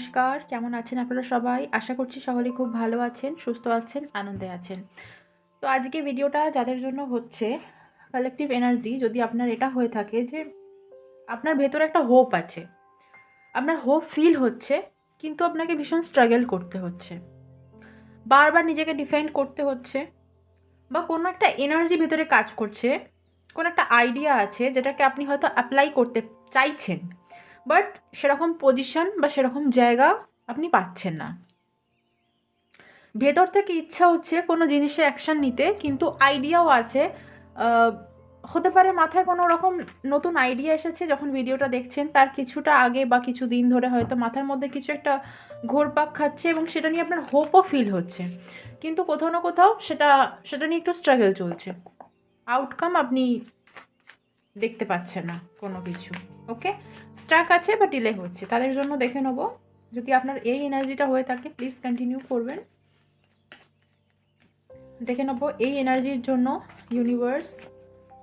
নমস্কার, কেমন আছেন আপনারা সবাই? আশা করছি সকলেই খুব ভালো আছেন, সুস্থ আছেন, আনন্দে আছেন। তো আজকে ভিডিওটা যাদের জন্য হচ্ছে কালেকটিভ এনার্জি যদি আপনার এটা হয়ে থাকে যে আপনার ভেতরে একটা হোপ আছে, আপনার হোপ ফিল হচ্ছে, কিন্তু আপনাকে ভীষণ স্ট্রাগল করতে হচ্ছে। বারবার নিজেকে ডিফেন্ড করতে হচ্ছে, বা কোনো একটা এনার্জি ভেতরে কাজ করছে, কোনো একটা আইডিয়া আছে যেটাকে আপনি হয়তো অ্যাপ্লাই করতে চাইছেন। বাট সেরকম পজিশন বা সেরকম জায়গা আপনি পাচ্ছেন না। ভেতর থেকে ইচ্ছা হচ্ছে কোনো জিনিসে অ্যাকশান নিতে, কিন্তু আইডিয়াও আছে। হতে পারে মাথায় কোনো রকম নতুন আইডিয়া এসেছে যখন ভিডিওটা দেখছেন, তার কিছুটা আগে বা কিছু দিন ধরে হয়তো মাথার মধ্যে কিছু একটা ঘোরপাক খাচ্ছে এবং সেটা নিয়ে আপনার হোপও ফিল হচ্ছে। কিন্তু কোথাও না কোথাও সেটা সেটা নিয়ে একটু স্ট্রাগল চলছে। আউটকাম আপনি দেখতে পাচ্ছেন না কোনো কিছু ওকে স্টাক আছে বা ডিলে হচ্ছে। তাদের জন্য দেখে নেব। যদি আপনার এই এনার্জিটা হয়ে থাকে প্লিজ কন্টিনিউ করবেন। দেখে নেব এই এনার্জির জন্য universe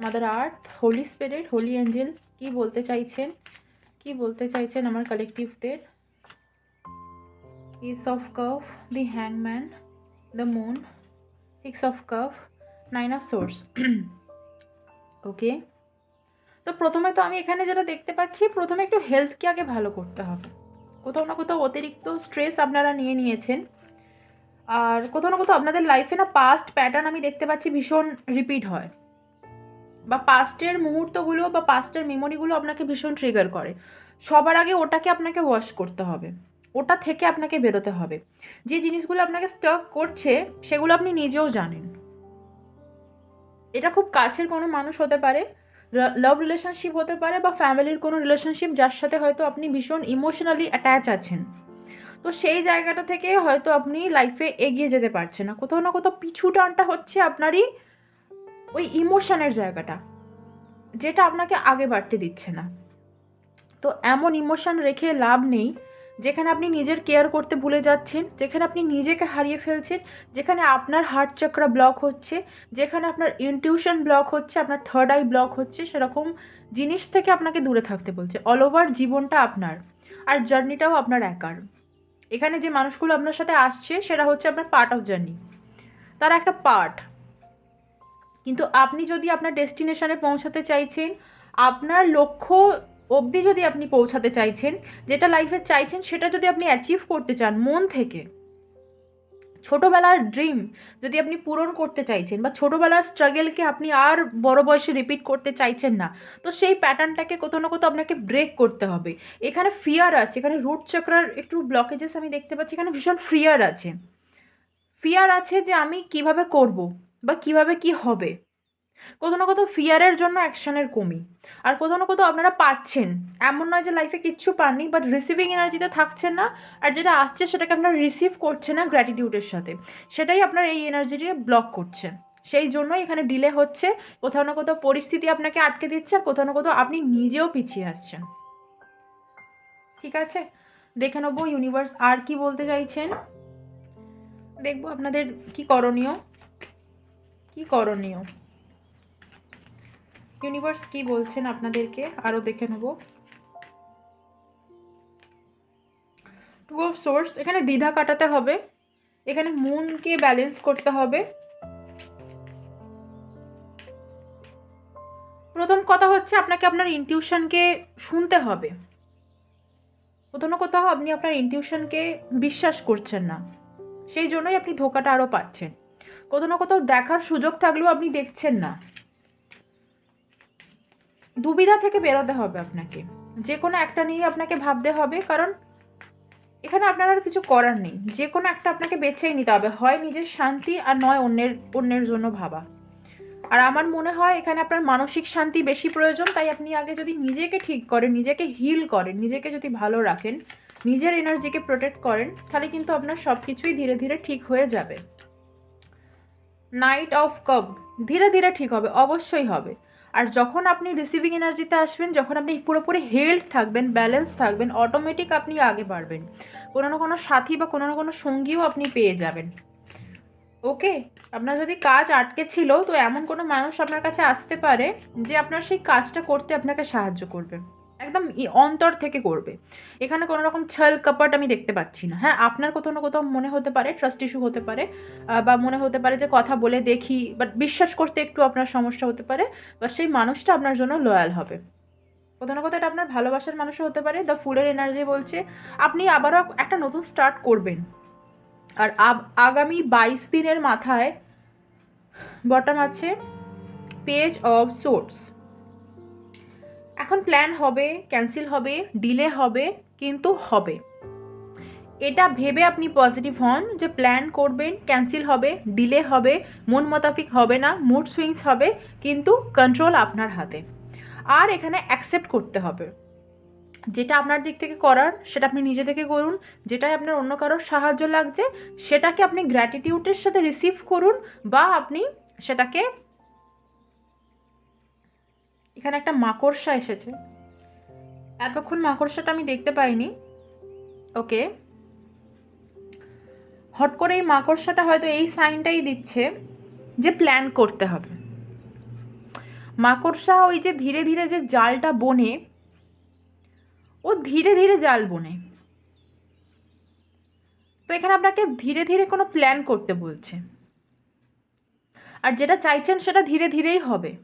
mother earth holy spirit holy angel কি বলতে চাইছেন? কি বলতে চাইছেন আমার কালেকটিভদের ace of cups the হ্যাংম্যান the moon six of cups nine of swords okay তো প্রথমে তো আমি এখানে যেটা দেখতে পাচ্ছি, প্রথমে একটু হেলথকে আগে ভালো করতে হবে। কোথাও না কোথাও অতিরিক্ত স্ট্রেস আপনারা নিয়ে নিয়েছেন। আর কোথাও না কোথাও আপনাদের লাইফে না পাস্ট প্যাটার্ন আমি দেখতে পাচ্ছি ভীষণ রিপিট হয়। বা পাস্টের মুহূর্তগুলো বা পাস্টের মেমোরিগুলো আপনাকে ভীষণ ট্রিগার করে। সবার আগে ওটাকে আপনাকে ওয়াশ করতে হবে। ওটা থেকে আপনাকে বেরোতে হবে। যে জিনিসগুলো আপনাকে স্টক করছে, সেগুলো আপনি নিজেও জানেন। এটা খুব কাছের কোনো মানুষ হতে পারে লাভ রিলেশনশিপ হতে পারে বা ফ্যামিলির কোনো রিলেশনশিপ যার সাথে হয়তো আপনি ভীষণ ইমোশনালি অ্যাট্যাচ আছেন। তো সেই জায়গাটা থেকে হয়তো আপনি লাইফে এগিয়ে যেতে পারছেন না। কোথাও না কোথাও পিছু টানটা হচ্ছে আপনারই ওই ইমোশনের জায়গাটা, যেটা আপনাকে আগে বাড়তে দিচ্ছে না। তো এমন ইমোশন রেখে লাভ নেই। যেখানে আপনি নিজের কেয়ার করতে ভুলে যাচ্ছেন, যেখানে আপনি নিজেকে হারিয়ে ফেলছেন, যেখানে আপনার হার্ট চক্র ব্লক হচ্ছে, যেখানে আপনার ইনটিউশন ব্লক হচ্ছে, আপনার থার্ড আই ব্লক হচ্ছে, সেরকম জিনিস থেকে আপনাকে দূরে থাকতে বলছে। অল ওভার জীবনটা আপনার, আর জার্নিটাও আপনার একার। এখানে যে মানুষগুলো আপনার সাথে আসছে, সেটা হচ্ছে আপনার পার্ট অফ জার্নি তারা একটা পার্ট কিন্তু আপনি যদি আপনার ডেস্টিনেশনে পৌঁছাতে চাইছেন, আপনার লক্ষ্য অবধি যদি আপনি পৌঁছাতে চাইছেন, যেটা লাইফে চাইছেন, সেটা যদি আপনি অ্যাচিভ করতে চান মন থেকে, ছোটোবেলার ড্রিম যদি আপনি পূরণ করতে চাইছেন বা ছোটোবেলার স্ট্রাগেলকে আপনি আর বড় বয়সে রিপিট করতে চাইছেন না, তো সেই প্যাটার্নটাকে কোথাও না কোথাও আপনাকে ব্রেক করতে হবে। এখানে ফিয়ার আছে, এখানে রুট চক্রার একটু ব্লকেজেস আমি দেখতে পাচ্ছি, এখানে ভীষণ ফিয়ার আছে। ফিয়ার আছে যে আমি কীভাবে করব বা কীভাবে কি হবে? কোথাও না কোথাও ফিয়ারের জন্য অ্যাকশনের কমি। আর কোথাও না কোথাও আপনারা পাচ্ছেন। এমন নয় যে লাইফে কিচ্ছু পাননি বাট রিসিভিং এনার্জিতে থাকছেন না, আর যেটা আসছে সেটাকে আপনারা রিসিভ করছেন না গ্র্যাটিটিউডের সাথে। সেটাই আপনার এই এনার্জিটিকে ব্লক করছে। সেই জন্যই এখানে ডিলে হচ্ছে। কোথাও না কোথাও পরিস্থিতি আপনাকে আটকে দিচ্ছে, আর কোথাও না কোথাও আপনি নিজেও পিছিয়ে আসছেন। ঠিক আছে? দেখে নেব ইউনিভার্স আর কি বলতে চাইছেন। দেখব আপনাদের কি করণীয়। কি করণীয়? ইউনিভার্স কি বলছেন আপনাদেরকে? আরও দেখে নেব। টু অফ সোর্স এখানে দ্বিধা কাটাতে হবে। এখানে মুনকে ব্যালেন্স করতে হবে। প্রথম কথা হচ্ছে আপনাকে আপনার ইনটিউশনকে শুনতে হবে। না কোথাও আপনি আপনার ইনটিউশনকে বিশ্বাস করছেন না। সেই জন্যই আপনি ধোকাটা আরও পাচ্ছেন। কোথাও না কোথাও দেখার সুযোগ থাকলেও আপনি দেখছেন না। দুবিধা থেকে বেরোতে হবে আপনাকে। যে কোনো একটা নিয়ে আপনাকে ভাবতে হবে, কারণ এখানে আপনার আর কিছু করার নেই। যে কোনো একটা আপনাকে বেছেই নিতে হবে, হয় নিজের শান্তি আর নয় অন্যের অন্যের জন্য ভাবা। আর আমার মনে হয় এখানে আপনার মানসিক শান্তি বেশি প্রয়োজন, তাই আপনি আগে যদি নিজেকে ঠিক করেন, নিজেকে হিল করেন, নিজেকে যদি ভালো রাখেন, নিজের এনার্জিকে প্রোটেক্ট করেন, তাহলে কিন্তু আপনার সব কিছুই ধীরে ধীরে ঠিক হয়ে যাবে। নাইট অফ কাপ ধীরে ধীরে ঠিক হবে, অবশ্যই হবে। আর যখন আপনি রিসিভিং এনার্জিতে আসবেন, যখন আপনি পুরোপুরি হেলথ থাকবেন ব্যালেন্স থাকবেন অটোমেটিক আপনি আগে বাড়বেন। কোনো না কোনো সাথী বা কোনো না কোনো সঙ্গীও আপনি পেয়ে যাবেন। ওকে? আপনার যদি কাজ আটকে ছিল, তো এমন কোনো মানুষ আপনার কাছে আসতে পারে যে আপনার সেই কাজটা করতে আপনাকে সাহায্য করবে। একদম অন্তর থেকে করবে। এখানে কোনো রকম ছল, কপট আমি দেখতে পাচ্ছি না। হ্যাঁ আপনার কোথাও না কোথাও মনে হতে পারে ট্রাস্ট ইস্যু হতে পারে বা মনে হতে পারে যে কথা বলে দেখি বাট বিশ্বাস করতে একটু আপনার সমস্যা হতে পারে, বা সেই মানুষটা আপনার জন্য লয়াল হবে। কোথাও না কোথাও এটা আপনার ভালোবাসার মানুষও হতে পারে দ্য ফুলের এনার্জি বলছে, আপনি আবারও একটা নতুন স্টার্ট করবেন। আর আগামী বাইশ দিনের মাথায় বটম আছে পেজ অফ সোর্স এখন প্ল্যান হবে ক্যান্সেল হবে ডিলে হবে, কিন্তু হবে। এটা ভেবে আপনি পজিটিভ হন যে প্ল্যান করবেন ক্যান্সেল হবে ডিলে হবে, মন মোতাফিক হবে না মুড সুইংস হবে, কিন্তু কন্ট্রোল আপনার হাতে। আর এখানে অ্যাকসেপ্ট করতে হবে। যেটা আপনার দিক থেকে করার, সেটা আপনি নিজে থেকে করুন, যেটাই আপনার অন্য কারোর সাহায্য লাগছে, সেটাকে আপনি গ্র্যাটিটিউডের সাথে রিসিভ করুন, বা আপনি সেটাকে এখানে একটা মাকড়সা এসেছে। এতক্ষণ মাকড়সাটা আমি দেখতে পাইনি। ওকে। হট করে এই মাকড়সাটা হয়তো এই সাইনটাই দিচ্ছে যে প্ল্যান করতে হবে। মাকড়সা ওই যে ধীরে ধীরে যে জালটা বনে, ও ধীরে ধীরে জাল বনে। তো এখানে আপনাকে ধীরে ধীরে কোনো প্ল্যান করতে বলছে। আর যেটা চাইছেন সেটা ধীরে ধীরেই হবে।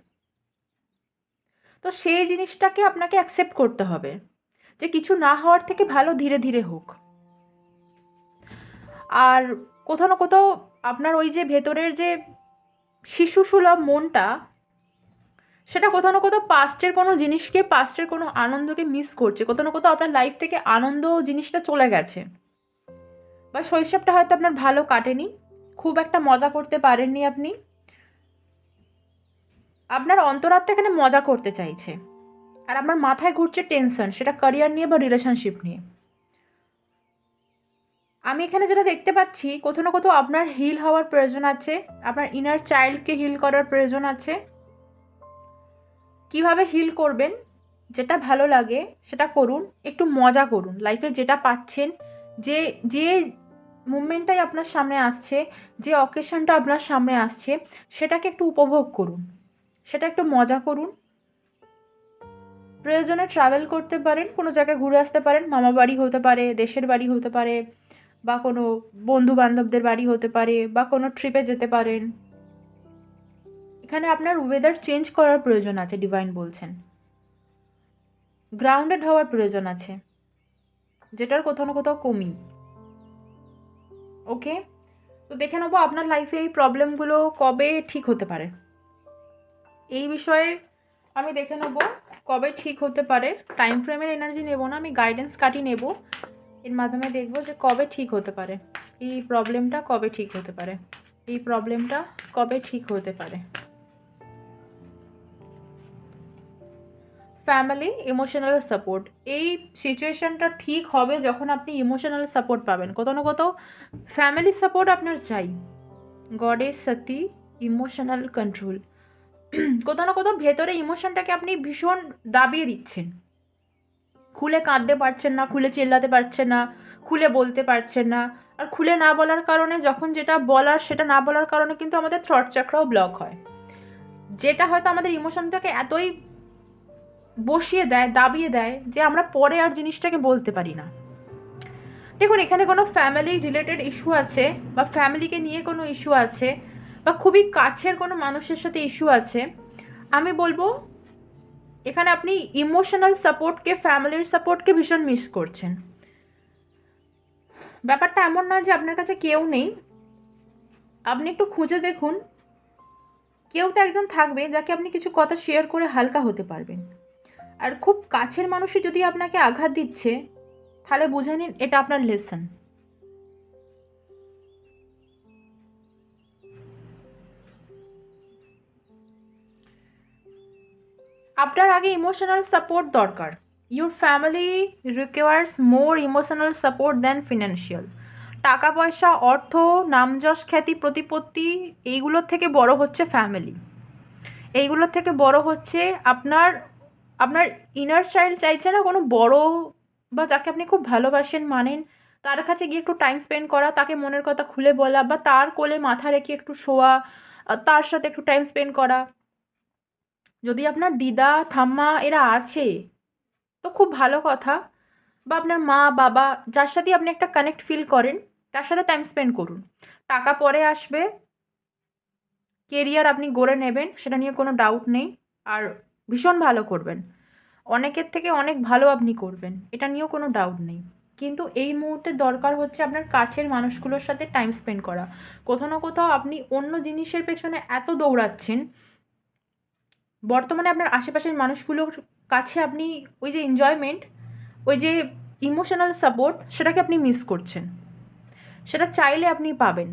তো সেই জিনিসটাকে আপনাকে অ্যাকসেপ্ট করতে হবে যে কিছু না হওয়ার থেকে ভালো ধীরে ধীরে হোক। আর কোথাও না কোথাও আপনার ওই যে ভেতরের যে শিশুসুলভ মনটা, সেটা কোথাও না কোথাও পাস্টের কোনো জিনিসকে পাস্টের কোনো আনন্দকে মিস করছে। কোথাও না কোথাও আপনার লাইফ থেকে আনন্দ জিনিসটা চলে গেছে। বা শৈশবটা হয়তো আপনার ভালো কাটেনি, খুব একটা মজা করতে পারেননি আপনি আপনার অন্তরাত্মা এখানে মজা করতে চাইছে। আর আপনার মাথায় ঘুরছে টেনশন সেটা ক্যারিয়ার নিয়ে বা রিলেশনশিপ নিয়ে। আমি এখানে যেটা দেখতে পাচ্ছি, কোথাও না কোথাও আপনার হিল হওয়ার প্রয়োজন আছে, আপনার ইনার চাইল্ডকে হিল করার প্রয়োজন আছে। কীভাবে হিল করবেন? যেটা ভালো লাগে, সেটা করুন, একটু মজা করুন লাইফে যেটা পাচ্ছেন, যে যে মুভমেন্টটাই আপনার সামনে আসছে, যে অকেশনটা আপনার সামনে আসছে, সেটাকে একটু উপভোগ করুন। সেটা একটু মজা করুন। প্রয়োজনে ট্রাভেল করতে পারেন, কোনো জায়গায় ঘুরে আসতে পারেন, মামা বাড়ি হতে পারে, দেশের বাড়ি হতে পারে, বা কোনো বন্ধু বান্ধবদের বাড়ি হতে পারে, বা কোনো ট্রিপে যেতে পারেন। এখানে আপনার ওয়েদার চেঞ্জ করার প্রয়োজন আছে ডিভাইন বলছেন। গ্রাউন্ডেড হওয়ার প্রয়োজন আছে, যেটার কোথাও না কোথাও কমি ওকে তো দেখে নেব আপনার লাইফে এই প্রবলেমগুলো কবে ঠিক হতে পারে। এই বিষয়ে আমি দেখে নেব কবে ঠিক হতে পারে। টাইম ফ্রেমের এনার্জি নেব না, আমি গাইডেন্স কাটি নেব। এর মাধ্যমে দেখব যে কবে ঠিক হতে পারে। এই প্রবলেমটা কবে ঠিক হতে পারে? এই প্রবলেমটা কবে ঠিক হতে পারে? ফ্যামিলি ইমোশনাল সাপোর্ট এই সিচুয়েশানটা ঠিক হবে যখন আপনি ইমোশনাল সাপোর্ট পাবেন। কোথাও না কোথাও ফ্যামিলি সাপোর্ট আপনার চাই। গডের সতী ইমোশনাল কন্ট্রোল কোথাও না কোথাও ভেতরে ইমোশনটাকে আপনি ভীষণ দাবিয়ে দিচ্ছেন। খুলে কাঁদতে পারছেন না, খুলে চিল্লাতে পারছেন না, খুলে বলতে পারছেন না। আর খুলে না বলার কারণে, যখন যেটা বলার সেটা না বলার কারণে কিন্তু আমাদের থ্রট চক্রাও ব্লক হয়। যেটা হয়তো আমাদের ইমোশনটাকে এতই বসিয়ে দেয়, দাবিয়ে দেয় যে আমরা পরে আর জিনিসটাকে বলতে পারি না। দেখুন, এখানে কোনো ফ্যামিলি রিলেটেড ইস্যু আছে বা ফ্যামিলিকে নিয়ে কোনো ইস্যু আছে। বা খুবই কাছের কোনো মানুষের সাথে ইস্যু আছে, আমি বলব এখানে আপনি ইমোশনাল সাপোর্টকে ফ্যামিলির সাপোর্টকে ভীষণ মিস করছেন। ব্যাপারটা এমন নয় যে আপনার কাছে কেউ নেই। আপনি একটু খুঁজে দেখুন, কেউ তো একজন থাকবে যাকে আপনি কিছু কথা শেয়ার করে হালকা হতে পারবেন। আর খুব কাছের মানুষই যদি আপনাকে আঘাত দিচ্ছে, তাহলে বুঝে নিন এটা আপনার লেসন আপনার আগে ইমোশনাল সাপোর্ট দরকার। Your family requires more emotional support than financial টাকা পয়সা অর্থ, নামযশ, খ্যাতি, প্রতিপত্তি, এইগুলোর থেকে বড় হচ্ছে ফ্যামিলি এইগুলোর থেকে বড় হচ্ছে আপনার আপনার ইনার চাইল্ড চাইছে না কোনো বড় বা যাকে আপনি খুব ভালোবাসেন, মানেন, তার কাছে গিয়ে একটু টাইম স্পেন্ড করা, তাকে মনের কথা খুলে বলা বা তার কোলে মাথা রেখে একটু শোয়া তার সাথে একটু টাইম স্পেন্ড করা। যদি আপনার দিদা, ঠাম্মা এরা আছে, তো খুব ভালো কথা। বা আপনার মা, বাবা, যার সাথে আপনি একটা কানেক্ট ফিল করেন, তার সাথে টাইম স্পেন্ড করুন। টাকা পরে আসবে কেরিয়ার আপনি গড়ে নেবেন, সেটা নিয়ে কোনো ডাউট নেই, আর ভীষণ ভালো করবেন। অনেকের থেকে অনেক ভালো আপনি করবেন, এটা নিয়েও কোনো ডাউট নেই। কিন্তু এই মুহূর্তে দরকার হচ্ছে আপনার কাছের মানুষগুলোর সাথে টাইম স্পেন্ড করা। কোথাও না কোথাও আপনি অন্য জিনিসের পেছনে এত দৌড়াচ্ছেন বর্তমানে আপনার আশেপাশের মানুষগুলোর কাছে আপনি ওই যে এনজয়মেন্ট ওই যে ইমোশনাল সাপোর্ট সেটাকে আপনি মিস করছেন। সেটা চাইলে আপনি পাবেন।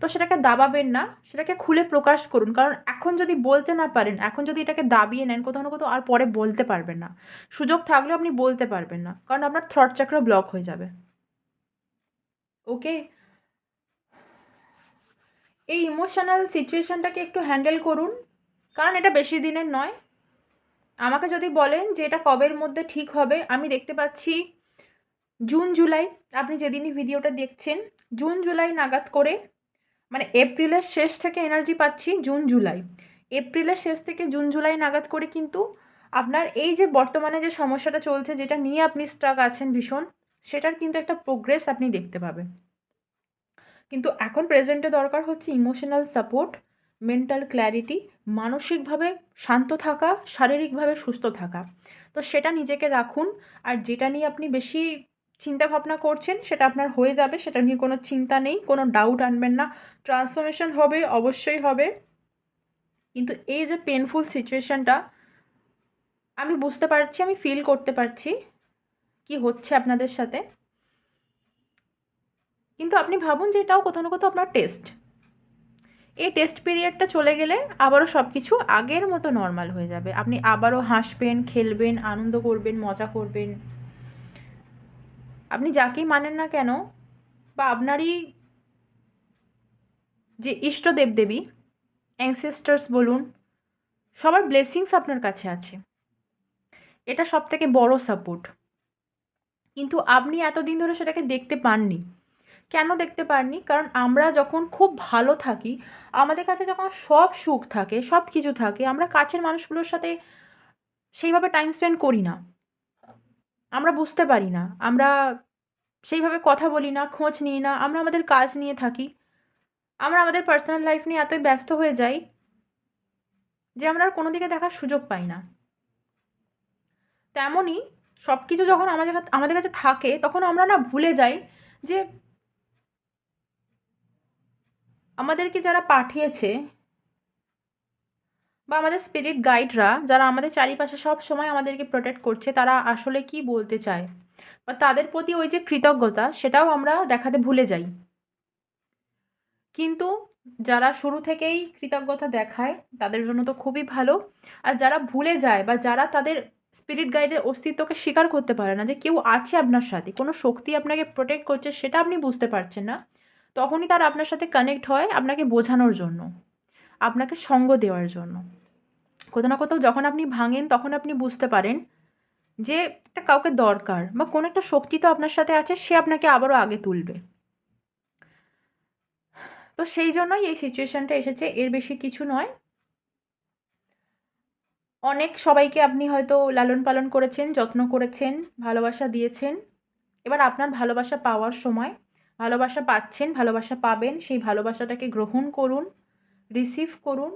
তো সেটাকে দাবাবেন না, সেটাকে খুলে প্রকাশ করুন। কারণ এখন যদি বলতে না পারেন, এখন যদি এটাকে দাবিয়ে নেন, কোথাও না কোথাও আর পরে বলতে পারবেন না। সুযোগ থাকলেও আপনি বলতে পারবেন না, কারণ আপনার থ্রট চাক্র ব্লক হয়ে যাবে। ওকে এই ইমোশনাল সিচুয়েশানটাকে একটু হ্যান্ডেল করুন। কারণ এটা বেশি দিনের নয়। আমাকে যদি বলেন যে এটা কবের মধ্যে ঠিক হবে, আমি দেখতে পাচ্ছি জুন, জুলাই, আপনি যেদিনই ভিডিওটা দেখছেন, জুন, জুলাই নাগাদ করে মানে এপ্রিলের শেষ থেকে এনার্জি পাচ্ছি জুন, জুলাই। এপ্রিলের শেষ থেকে জুন, জুলাই নাগাদ করে কিন্তু আপনার এই যে বর্তমানে যে সমস্যাটা চলছে, যেটা নিয়ে আপনি স্ট্রাক আছেন ভীষণ, সেটার কিন্তু একটা প্রোগ্রেস আপনি দেখতে পাবেন। কিন্তু এখন প্রেজেন্টে দরকার হচ্ছে ইমোশনাল সাপোর্ট মেন্টাল ক্ল্যারিটি মানসিকভাবে শান্ত থাকা, শারীরিকভাবে সুস্থ থাকা। তো সেটা নিজেকে রাখুন, আর যেটা নিয়ে আপনি বেশি চিন্তা ভাবনা করছেন, সেটা আপনার হয়ে যাবে, সেটা নিয়ে কোনো চিন্তা নেই, কোনো ডাউট আনবেন না। ট্রান্সফরমেশন হবে, অবশ্যই হবে। কিন্তু এই যে পেনফুল সিচুয়েশানটা আমি বুঝতে পারছি, আমি ফিল করতে পারছি কি হচ্ছে আপনাদের সাথে। কিন্তু আপনি ভাবুন যে এটাও কোথাও না কোথাও আপনার টেস্ট এই টেস্ট পিরিয়ডটা চলে গেলে আবারও সব কিছু আগের মতো নর্মাল হয়ে যাবে। আপনি আবারও হাসবেন, খেলবেন, আনন্দ করবেন, মজা করবেন। আপনি যাকেই মানেন না কেন, বা আপনারই যে ইষ্ট দেবদেবী অ্যাংসেস্টার্স বলুন, সবার ব্লেসিংস আপনার কাছে আছে। এটা সব থেকে বড় সাপোর্ট কিন্তু আপনি এতদিন ধরে সেটাকে দেখতে পাননি। কেন দেখতে পাননি কারণ আমরা যখন খুব ভালো থাকি, আমাদের কাছে যখন সব সুখ থাকে, সব কিছু থাকে, আমরা কাছের মানুষগুলোর সাথে সেইভাবে টাইম স্পেন্ড করি না। আমরা বুঝতে পারি না। আমরা সেইভাবে কথা বলি না, খোঁজ নিই না। আমরা আমাদের কাজ নিয়ে থাকি। আমরা আমাদের পার্সোনাল লাইফ নিয়ে এতই ব্যস্ত হয়ে যাই যে আমরা আর কোনো দিকে দেখার সুযোগ পাই না। তেমনই সব কিছু যখন আমাদের আমাদের কাছে থাকে, তখন আমরা না ভুলে যাই যে আমাদেরকে যারা পাঠিয়েছে বা আমাদের স্পিরিট গাইডরা যারা আমাদের চারিপাশে সব সময় আমাদেরকে প্রোটেক্ট করছে, তারা আসলে কি বলতে চায়? বা তাদের প্রতি ওই যে কৃতজ্ঞতা, সেটাও আমরা দেখাতে ভুলে যাই। কিন্তু যারা শুরু থেকেই কৃতজ্ঞতা দেখায়, তাদের জন্য তো খুবই ভালো। আর যারা ভুলে যায় বা যারা তাদের স্পিরিট গাইডের অস্তিত্বকে স্বীকার করতে পারে না যে কেউ আছে আপনার সাথে, কোনো শক্তি আপনাকে প্রোটেক্ট করছে, সেটা আপনি বুঝতে পারছেন না। তখনই তারা আপনার সাথে কানেক্ট হয় আপনাকে বোঝানোর জন্য, আপনাকে সঙ্গ দেওয়ার জন্য। কোথাও না কোথাও যখন আপনি ভাঙেন তখন আপনি বুঝতে পারেন যে একটা কাউকে দরকার বা কোনো একটা শক্তি তো আপনার সাথে আছে, সে আপনাকে আবারও আগে তুলবে। তো সেই জন্যই এই সিচুয়েশানটা এসেছে। এর বেশি কিছু নয়। অনেক সবাইকে আপনি হয়তো লালন পালন করেছেন, যত্ন করেছেন, ভালোবাসা দিয়েছেন। এবার আপনার ভালোবাসা পাওয়ার সময় ভালোবাসা পাচ্ছেন, ভালোবাসা পাবেন, সেই ভালোবাসাটাকে গ্রহণ করুন রিসিভ করুন।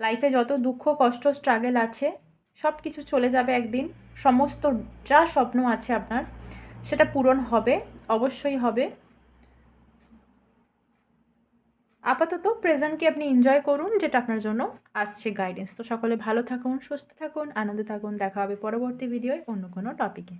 লাইফে যত দুঃখ, কষ্ট স্ট্রাগেল আছে সব কিছু চলে যাবে একদিন। সমস্ত যা স্বপ্ন আছে আপনার, সেটা পূরণ হবে, অবশ্যই হবে। আপাতত প্রেজেন্টকে আপনি এনজয় করুন, যেটা আপনার জন্য আসছে গাইডেন্স তো সকলে ভালো থাকুন, সুস্থ থাকুন, আনন্দে থাকুন। দেখা হবে পরবর্তী ভিডিওয় অন্য কোনো টপিকে